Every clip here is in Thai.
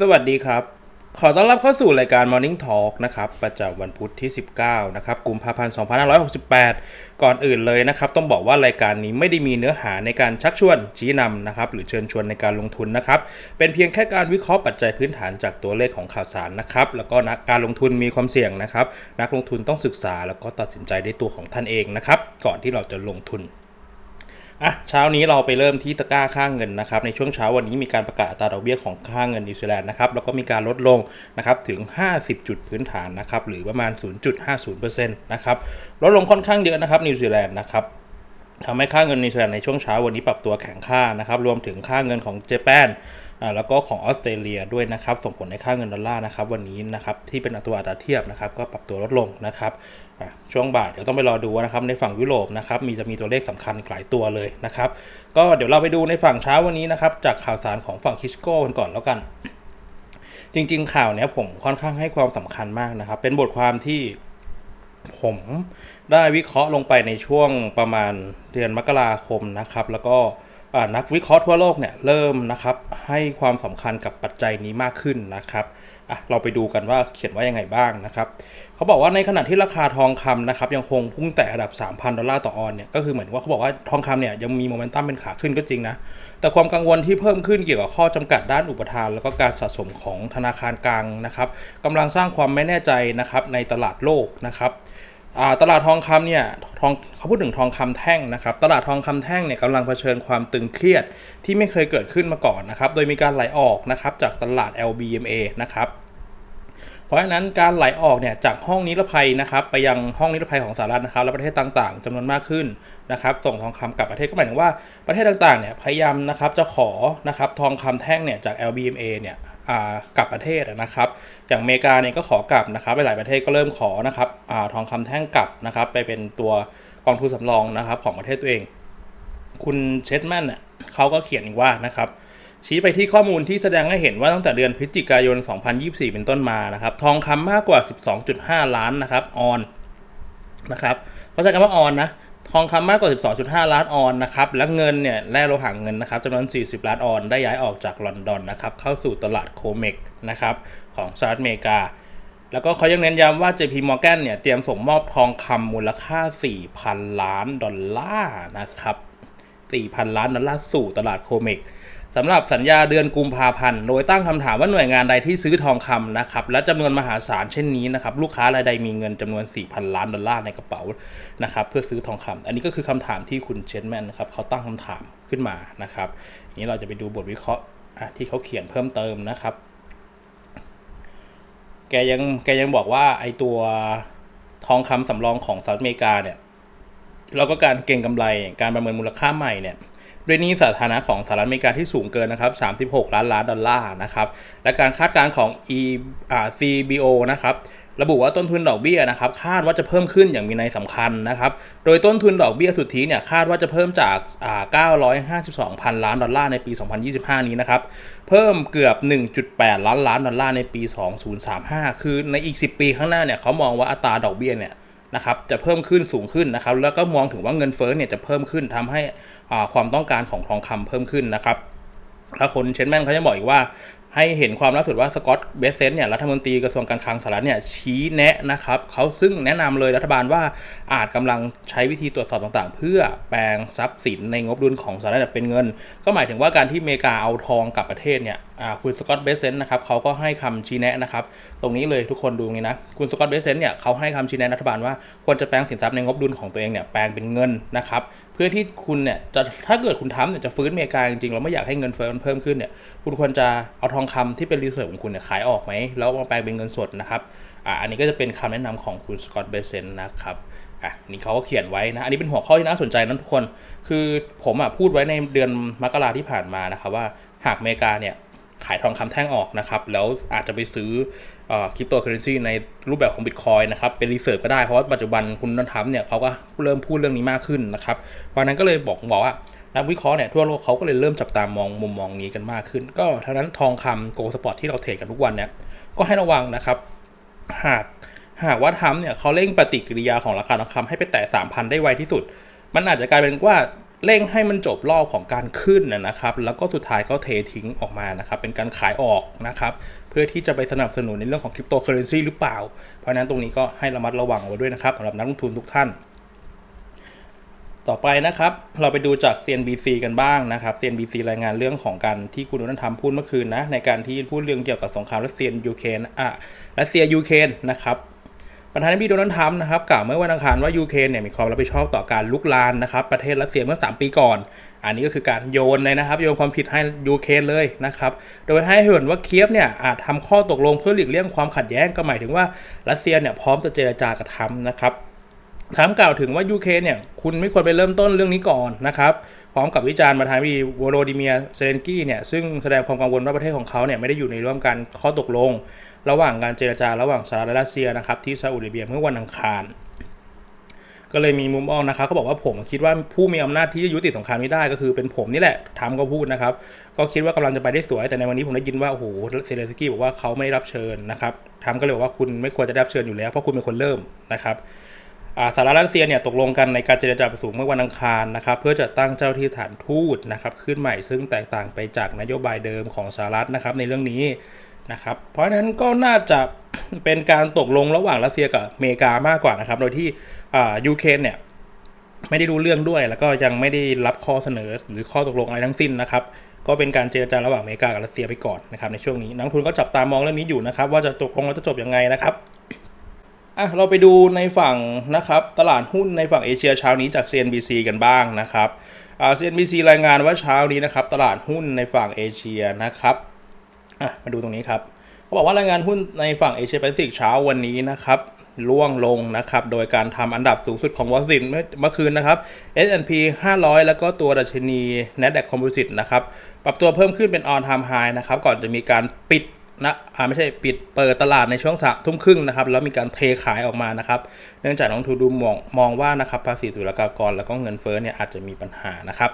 สวัสดีครับ ขอต้อนรับเข้าสู่รายการ Morning Talk นะครับ ประจำวันพุธที่ 19 นะครับ กุมภาพันธ์ 2568 ก่อนอื่นเลยนะครับ ต้องบอกว่ารายการนี้ไม่ได้มีเนื้อหาในการชักชวนชี้นำนะครับ หรือเชิญชวนในการลงทุนนะครับ เป็นเพียงแค่การวิเคราะห์ปัจจัยพื้นฐานจากตัวเลขของข่าวสารนะครับ แล้วก็นักการลงทุนมีความเสี่ยงนะครับ นักลงทุนต้องศึกษาแล้วก็ตัดสินใจด้วยตัวของท่านเองนะครับ ก่อนที่เราจะลงทุน อะเช้านี้เราไปเริ่มที่ตะกร้าค่างเงินนะครับในช่วงเช้าวันนี้มีการประกาศอัตราดอกเบี้ยของค่างเงินนิวซีแลนด์นะครับแล้วก็มีการลดลงนะครับถึง 50 จุดพื้นฐานนะครับหรือประมาณ 0.50%นะครับลดลงค่อนข้างเยอะนะครับนิวซีแลนด์นะครับทำให้ค่าเงินนิวซีแลนด์ในช่วงเช้าวันนี้ปรับตัวแข็งค่านะครับรวมถึงค่าเงินของเจแปนอ่า แล้วก็ของออสเตรเลียด้วยนะครับ ส่งผลในค่าเงินดอลลาร์นะครับวันนี้นะครับที่เป็นอัตราอัตราเทียบนะครับก็ปรับตัวลดลงนะครับช่วงบ่ายเดี๋ยวต้องไปรอดูนะครับในฝั่งยุโรปนะครับมีจะมีตัวเลขสำคัญหลายตัวเลยนะครับก็เดี๋ยวเราไปดูในฝั่งเช้าวันนี้นะครับจากข่าวสารของฝั่งคิสโก้กันก่อนแล้วกัน จริง ๆ ข่าวเนี้ยผมค่อนข้างให้ความสำคัญมากนะครับ เป็นบทความที่ผมได้วิเคราะห์ลงไปในช่วงประมาณเดือนมกราคมนะครับ แล้วก็ นักวิเคราะห์ทั่วโลกเนี่ยเริ่มนะครับให้ความสำคัญกับปัจจัยนี้มากขึ้นนะครับอะเราไปดูกันว่าเขียนว่ายังไงบ้างนะครับเขาบอกว่าในขณะที่ราคาทองคำนะครับยังคงพุ่งแต่ระดับ 3,000 ดอลลาร์ต่อออนเนี่ยก็คือเหมือนว่าเขาบอกว่าทองคำเนี่ยยังมีโมเมนตัมเป็นขาขึ้นก็จริงนะ แต่ความกังวลที่เพิ่มขึ้นเกี่ยวกับข้อจำกัดด้านอุปทาน แล้วก็การสะสมของธนาคารกลางนะครับกำลังสร้างความไม่แน่ใจนะครับในตลาดโลกนะครับตลาดทองคำเนี่ย ทองเขาพูดถึงทองคำแท่งนะครับ ตลาดทองคำแท่งเนี่ยกำลังเผชิญความตึงเครียดที่ไม่เคยเกิดขึ้นมาก่อนนะครับ โดยมีการไหลออกนะครับจากตลาด LBMA นะครับเพราะฉะนั้นการไหลออกเนี่ยจากห้องนิรภัยนะครับไปยังห้องนิรภัยของสหรัฐนะครับและประเทศต่างๆจำนวนมากขึ้นนะครับส่งทองคำกลับประเทศก็หมายถึงว่าประเทศต่างๆเนี่ยพยายามนะครับจะขอนะครับทองคำแท่งเนี่ยจาก LBMA เนี่ย กลับประเทศนะครับ อย่างอเมริกาเนี่ยก็ขอกลับนะครับหลายประเทศก็เริ่มขอนะครับอทองคำแท่งกลับนะครับ ไปเป็นตัวกองทุนสำรองนะครับ ของประเทศตัวเอง คุณเชสแมนเนี่ยเขาก็เขียนอีกว่านะครับชี้ไปที่ข้อมูลที่แสดงให้เห็นว่าตั้งแต่เดือนพฤศจิกายน 2024 เป็นต้นมานะครับ ทองคำมากกว่า 12.5 ล้านนะครับ ออนนะครับเขาใช้คำว่าออนนะ ทองคำมากกว่า 12.5 ล้านออนนะครับ และเงินเนี่ยแร่โลหะเงินนะครับจำนวน 40 ล้านออน ได้ย้ายออกจากลอนดอนนะครับเข้าสู่ตลาดโคเมกนะครับของสหรัฐอเมริกา แล้วก็เขายังเน้นย้ำว่า JP Morgan เนี่ยเตรียมส่งมอบทองคำมูลค่า 4,000 ล้านดอลลาร์นะครับ 4,000 ล้านดอลลาร์สู่ตลาดโคเมก สำหรับสัญญาเดือนกุมภาพันธ์โดยตั้งคำถามว่าหน่วยงานใดที่ซื้อทองคำนะครับและจำนวนมหาศาลเช่นนี้นะครับลูกค้ารายใดมีเงินจำนวน 4,000 ล้านดอลลาร์ในกระเป๋านะครับเพื่อซื้อทองคำอันนี้ก็คือคำถามที่คุณเชนแมนนะครับเขาตั้งคำถามขึ้นมานะครับนี้เราจะไปดูบทวิเคราะห์ที่เขาเขียนเพิ่มเติมนะครับ แกยังแกยังบอกว่าไอตัวทองคำสำรองของสหรัฐอเมริกาเนี่ยแล้วก็การเก็งกำไรการประเมินมูลค่าใหม่เนี่ย ด้วยนี้สาธารณะของสหรัฐอเมริกาที่สูงเกินนะครับ36 ล้านล้านดอลลาร์นะครับ และการคาดการณ์ของ e อ่า CBO นะครับระบุว่าต้นทุนดอกเบี้ยนะครับคาดว่าจะเพิ่มขึ้นอย่างมีนัยสำคัญนะครับโดยต้นทุนดอกเบี้ยสุทธิเนี่ยคาดว่าจะเพิ่มจากอ่า952พันล้านดอลลาร์ในปี 2025 นี้นะครับเพิ่มเกือบ 1.8 ล้านล้านดอลลาร์ในปี 2035 คือในอีก 10 ปีข้างหน้าเนี่ยเขามองว่าอัตราดอกเบี้ยเนี่ยนะครับจะเพิ่มขึ้นสูงขึ้นนะครับแล้วก็มองถึงว่าเงินเฟ้อเนี่ยจะเพิ่มขึ้นทำให้ ความต้องการของทองคำเพิ่มขึ้นนะครับแล้วคนเชนแมนเขาจะบอกอีกว่าให้เห็นความล่าสุดว่าสกอตเบสเซนเนี่ยรัฐมนตรีกระทรวงการคลังสหรัฐเนี่ยชี้แนะนะครับเขาซึ่งแนะนำเลยรัฐบาลว่าอาจกำลังใช้วิธีตรวจสอบต่างๆ เพื่อแปลงทรัพย์สินในงบดุลของสหรัฐเป็นเงิน ก็หมายถึงว่าการที่อเมริกาเอาทองกลับประเทศเนี่ย คุณสกอตเบสเซนต์นะครับเขาก็ให้คำชี้แนะนะครับ ตรงนี้เลยทุกคนดูนี้นะ คุณสกอตเบสเซนต์เนี่ยเขาให้คำชี้แนะรัฐบาลว่าควรจะแปลงสินทรัพย์ในงบดุลของตัวเองเนี่ยแปลงเป็นเงินนะครับ เพื่อที่คุณเนี่ยจะถ้าเกิดคุณทำเนี่ยจะฟื้นอเมริกาจริงๆเราไม่อยากให้เงินเฟ้อมันเพิ่มขึ้นเนี่ยคุณควรจะเอาทองคำที่เป็นรีเซิร์ฟของคุณเนี่ยขายออกไหมแล้วมาแปลงเป็นเงินสดนะครับอ่าอันนี้ก็จะเป็นคำแนะนำของคุณสกอตเบสเซนต์นะครับอะนี่เขาก็เขียนไว้นะ อันนี้เป็นหัวข้อที่น่าสนใจนะทุกคน คือผมอะพูดไว้ในเดือนมกราที่ผ่านมานะครับว่าหากอเมริกาเนี่ย ขายทองคำแท่งออกนะครับ แล้วอาจจะไปซื้อคริปโตเคอเรนซีในรูปแบบของบิตคอยนะครับ เป็นรีเสิร์ชก็ได้เพราะว่าปัจจุบันคุณนันทัมเนี่ยเขาก็เริ่มพูดเรื่องนี้มากขึ้นนะครับวันนั้นก็เลยบอกบอกว่านักวิเคราะห์เนี่ยทั่วโลกเขาก็เลยเริ่มจับตามองมุมมองนี้กันมากขึ้น ก็เท่านั้นทองคำโกลสปอร์ตที่เราเทรดกันทุกวันเนี่ยก็ให้ระวังนะครับ หากหากว่าทรัมเนี่ยเขาเร่งปฏิกิริยาของราคาทองคำให้ไปแตะ3,000 ได้ไวที่สุด มันอาจจะกลายเป็นว่า เร่งให้มันจบรอบของการขึ้นนะครับ แล้วก็สุดท้ายก็เททิ้งออกมานะครับ เป็นการขายออกนะครับ เพื่อที่จะไปสนับสนุนในเรื่องของคริปโตเคอเรนซีหรือเปล่า เพราะฉะนั้นตรงนี้ก็ให้ระมัดระวังไว้ด้วยนะครับสำหรับนักลงทุนทุกท่าน ต่อไปนะครับ เราไปดูจาก CNBC กันบ้างนะครับ CNBC รายงานเรื่องของการที่คุณโดนัลด์ทรัมป์พูดเมื่อคืนนะในการที่พูดเรื่องเกี่ยวกับสงครามรัสเซียยูเครนอะรัสเซียยูเครนนะครับ ประธานาธิบดีโดนัลด์ทรัมป์นะครับกล่าวเมื่อวันอังคารว่ายูเครนเนี่ยมีความรับผิดชอบต่อการลุกลานนะครับประเทศรัสเซียเมื่อ 3 ปีก่อน อันนี้ก็คือการโยนเลยนะครับ โยนความผิดให้ยูเครนเลยนะครับโดยให้เหตุว่าเคียฟเนี่ยอาจทำข้อตกลงเพื่อหลีกเลี่ยงความขัดแย้งก็หมายถึงว่ารัสเซียเนี่ยพร้อมจะเจรจากับทรัมป์นะครับทรัมป์กล่าวถึงว่ายูเครนเนี่ยคุณไม่ควรไปเริ่มต้นเรื่องนี้ก่อนนะครับพร้อมกับวิจารณ์ประธานาธิบดีโวโลดิเมียร์เซเลนกี้เนี่ยซึ่งแสดงความกังวลว่าประเทศของเขาเนี่ยไม่ได้อยู่ในร่วมกันข้อตกลง ระหว่างการเจรจาระหว่างสหรัฐและรัสเซียนะครับที่ซาอุดิอาระเบียเมื่อวันอังคารก็เลยมีมุมมองนะครับเขาบอกว่าผมคิดว่าผู้มีอำนาจที่จะยุติสงครามนี้ได้ก็คือเป็นผมนี่แหละทำก็พูดนะครับ ก็คิดว่ากำลังจะไปได้สวย แต่ในวันนี้ผมได้ยินว่าโอ้โหเซเลนสกี้บอกว่าเขาไม่ได้รับเชิญนะครับทำก็เลยบอกว่าคุณไม่ควรจะได้รับเชิญอยู่แล้วเพราะคุณเป็นคนเริ่มนะครับอ่าสหรัฐและรัสเซียเนี่ยตกลงกันในการเจรจาประสูงเมื่อวันอังคารนะครับเพื่อจะตั้งเจ้าที่สถานทูตนะครับขึ้นใหม่ซึ่งแตกต่างไปจากนโยบายเดิมของสหรัฐนะครับในเรื่องนี้ นะครับ เพราะฉะนั้นก็น่าจะเป็นการตกลงระหว่างรัสเซียกับอเมริกามากกว่านะครับ โดยที่ยูเครนเนี่ยไม่ได้รู้เรื่องด้วย แล้วก็ยังไม่ได้รับข้อเสนอหรือข้อตกลงอะไรทั้งสิ้นนะครับ ก็เป็นการเจรจาระหว่างอเมริกากับรัสเซียไปก่อนนะครับในช่วงนี้นักลงทุนก็จับตามองเรื่องนี้อยู่นะครับ ว่าจะตกลงแล้วจะจบยังไงนะครับอะเราไปดูในฝั่งนะครับตลาดหุ้นในฝั่งเอเชียเช้านี้จาก CNBC กันบ้างนะครับอ่า CNBC รายงานว่าเช้านี้นะครับตลาดหุ้นในฝั่งเอเชียนะครับ อะมาดูตรงนี้ครับเขาบอกว่ารายงานหุ้นในฝั่งเอเชียแปซิฟิกเช้าวันนี้นะครับล่วงลงนะครับ โดยการทำอันดับสูงสุดของวอลซินเมื่อคืนนะครับ S&P 500 แล้วก็ตัวดัชนี NASDAQ Composite นะครับ ปรับตัวเพิ่มขึ้นเป็น on time high นะครับ ก่อนจะมีการปิดนะไม่ใช่ปิดเปิดตลาดในช่วงสามทุ่มครึ่งนะครับ แล้วมีการเทขายออกมานะครับ เนื่องจากนักทุนดูมองมองว่านะครับภาษีศุลกากรแล้วก็เงินเฟ้อเนี่ยอาจจะมีปัญหานะครับ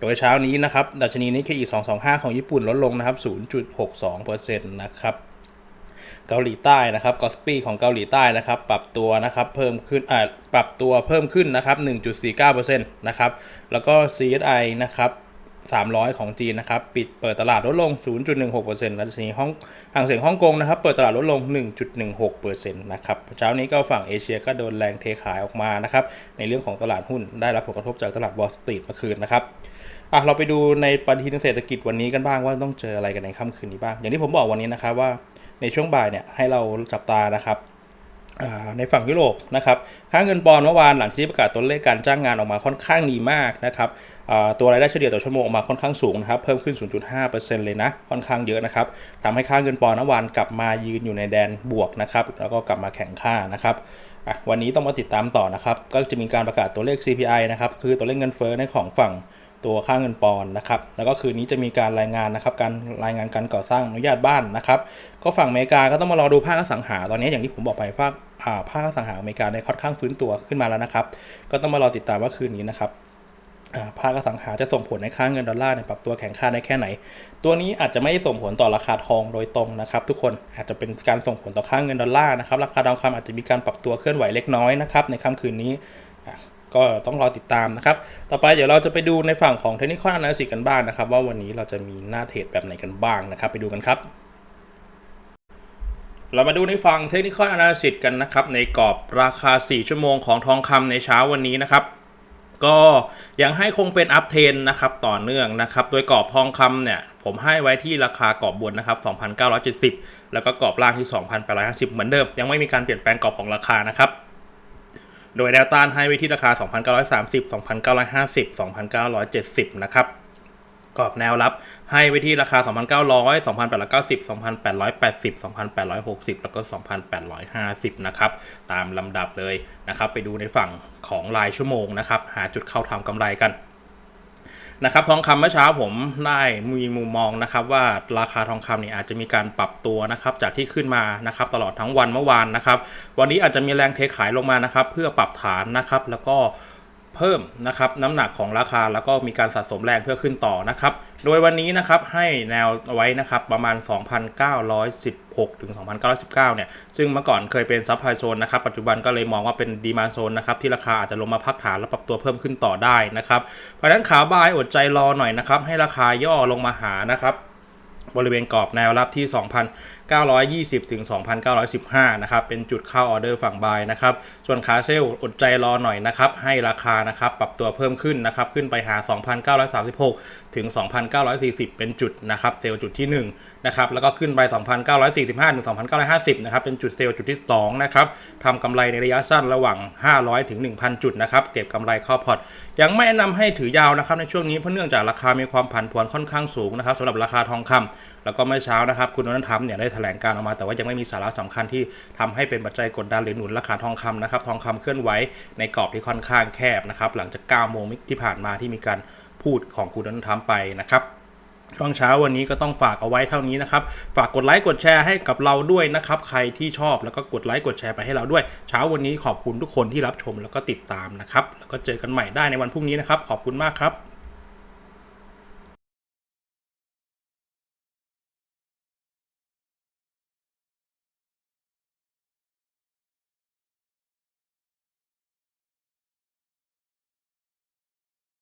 โดยเช้านี้นะครับดัชนีนิเคอี225 ของญี่ปุ่นลดลงนะครับ 0.62%นะครับเกาหลีใต้นะครับกอสปีของเกาหลีใต้นะครับ ปรับตัวนะครับเพิ่มขึ้นอ่าปรับตัวเพิ่มขึ้นนะครับ 1.49%นะครับ แล้วก็ CSI นะครับ 300 ของจีนนะครับปิดเปิดตลาดลดลง 0.16%ดัชนีห้องห่างเสียงฮ่องกงนะครับเปิดตลาดลดลง 1.16%นะครับเช้านี้ก็ฝั่งเอเชียก็โดนแรงเทขายออกมานะครับในเรื่องของตลาดหุ้นได้รับผลกระทบจากตลาดวอลสตรีทเมื่อคืนนะครับอะเราไปดูในปฏิทินเศรษฐกิจวันนี้กันบ้างว่าต้องเจออะไรกันในค่ำคืนนี้บ้าง อย่างที่ผมบอกวันนี้นะครับว่าในช่วงบ่ายเนี่ยให้เราจับตานะครับในฝั่งยุโรปนะครับค่าเงินปอนด์เมื่อวานหลังที่ประกาศตัวเลขการจ้างงานออกมาค่อนข้างดีมากนะครับ ตัวรายได้เฉลี่ยต่อชั่วโมงออกมาค่อนข้างสูงนะครับ เพิ่มขึ้น 0.5%เลยนะ ค่อนข้างเยอะนะครับทำให้ค่าเงินปอนด์วานกลับมายืนอยู่ในแดนบวกนะครับ แล้วก็กลับมาแข็งค่านะครับวันนี้ต้องมาติดตามต่อนะครับ ก็จะมีการประกาศตัวเลข CPI นะครับ คือตัวเลขเงินเฟ้อในของฝั่งตัวค่าเงินปอนด์นะครับ แล้วก็คืนนี้จะมีการรายงานนะครับ การรายงานการก่อสร้างอนุญาตบ้านนะครับ ก็ฝั่งอเมริกาก็ต้องมารอดูภาคอสังหา ตอนนี้อย่างที่ผมบอกไปภาคอ่าภาคอสังหาอเมริกาในค่อนข้างฟื้นตัวขึ้นมาแล้วนะครับ ก็ต้องมารอติดตามว่าคืนนี้นะครับ ภาคอสังหาจะส่งผลในค่าเงินดอลลาร์เนี่ยปรับตัวแข็งค่าได้แค่ไหน ตัวนี้อาจจะไม่ส่งผลต่อราคาทองโดยตรงนะครับทุกคนอาจจะเป็นการส่งผลต่อค่าเงินดอลลาร์นะครับราคาทองคำอาจจะมีการปรับตัวเคลื่อนไหวเล็กน้อยนะครับในค่ำคืนนี้ก็ต้องรอติดตามนะครับ ต่อไปเดี๋ยวเราจะไปดูในฝั่งของเทคนิคอ a อนาลิซิสกันบ้างนะครับ ว่าวันนี้เราจะมีหน้าเทรดแบบไหนกันบ้างนะครับ ไปดูกันครับ เรามาดูในฝั่งเทคนิคอ a อนาลิซิสกันนะครับในกรอบราคา 4 ชั่วโมงของทองคำในเช้าวันนี้นะครับ ก็ยังให้คงเป็นอัพเทนนะครับต่อเนื่องนะครับ โดยกรอบทองคำเนี่ยผมให้ไว้ที่ราคากรอบบนนะครับ 2,970 แล้วก็กรอบล่างที่ 2,850 เหมือนเดิม ยังไม่มีการเปลี่ยนแปลงกรอบของราคานะครับโดยแนวต้านให้ไว้ที่ราคา 2,930 2,950 2,970 นะครับ กรอบแนวรับ ให้ไว้ที่ราคา 2,900 2,890 2,880 2,860 แล้วก็ 2,850 นะครับ ตามลำดับเลยนะครับ ไปดูในฝั่งของรายชั่วโมงนะครับ หาจุดเข้าทำกำไรกันนะครับทองคำเมื่อเช้าผมได้มีมุมมองนะครับว่าราคาทองคำเนี่ยอาจจะมีการปรับตัวนะครับจากที่ขึ้นมานะครับตลอดทั้งวันเมื่อวานนะครับ วันนี้อาจจะมีแรงเทขายลงมานะครับ เพื่อปรับฐานนะครับ แล้วก็ เพิ่มนะครับน้ำหนักของราคาแล้วก็มีการสะสมแรงเพื่อขึ้นต่อนะครับ โดยวันนี้นะครับให้แนวไว้นะครับประมาณ 2,916 ถึง 2,919 เนี่ย ซึ่งเมื่อก่อนเคยเป็นซับไพโซนนะครับ ปัจจุบันก็เลยมองว่าเป็นดีมาโซนนะครับ ที่ราคาอาจจะลงมาพักฐานและปรับตัวเพิ่มขึ้นต่อได้นะครับ เพราะฉะนั้นขาบายอดใจรอหน่อยนะครับ ให้ราคาย่อลงมาหานะครับบริเวณกรอบแนวรับที่ 920 ถึง 2,915 นะครับ เป็นจุดเข้าออเดอร์ฝั่งบายนะครับ ส่วนขาเซลล์อดใจรอหน่อยนะครับ ให้ราคานะครับ ปรับตัวเพิ่มขึ้นนะครับ ขึ้นไปหา 2,936 ถึง 2,940 เป็นจุดนะครับ เซลล์จุดที่1นะครับ แล้วก็ขึ้นไป 2,945 ถึง 2,950 นะครับ เป็นจุดเซลล์จุดที่2นะครับทำกำไรในระยะสั้นระหว่าง 500 ถึง 1,000 จุดนะครับ เก็บกำไรเข้าพอร์ต ยังไม่แนะนำให้ถือยาวนะครับ ในช่วงนี้ เพราะเนื่องจากราคามีความผันผวนค่อนข้างสูงนะครับสำหรับราคาทองคำแล้วก็เมื่อเช้านะครับ คุณโดนัลด์ทรัมเนี่ยได้แลงการออกมา แต่ว่ายังไม่มีสาระสำคัญที่ทำให้เป็นปัจจัยกดดันหรือหนุนราคาทองคำนะครับทองคำเคลื่อนไหวในกรอบที่ค่อนข้างแคบนะครับหลังจาก9โมงที่ผ่านมาที่มีการพูดของคุณดนัลด์ทรัมไปนะครับช่วงเช้าวันนี้ก็ต้องฝากเอาไว้เท่านี้นะครับ ฝากกดไลค์กดแชร์ให้กับเราด้วยนะครับ ใครที่ชอบแล้วก็กดไลค์กดแชร์ไปให้เราด้วย เช้าวันนี้ขอบคุณทุกคนที่รับชมแล้วก็ติดตามนะครับ แล้วก็เจอกันใหม่ได้ในวันพรุ่งนี้นะครับ ขอบคุณมากครับ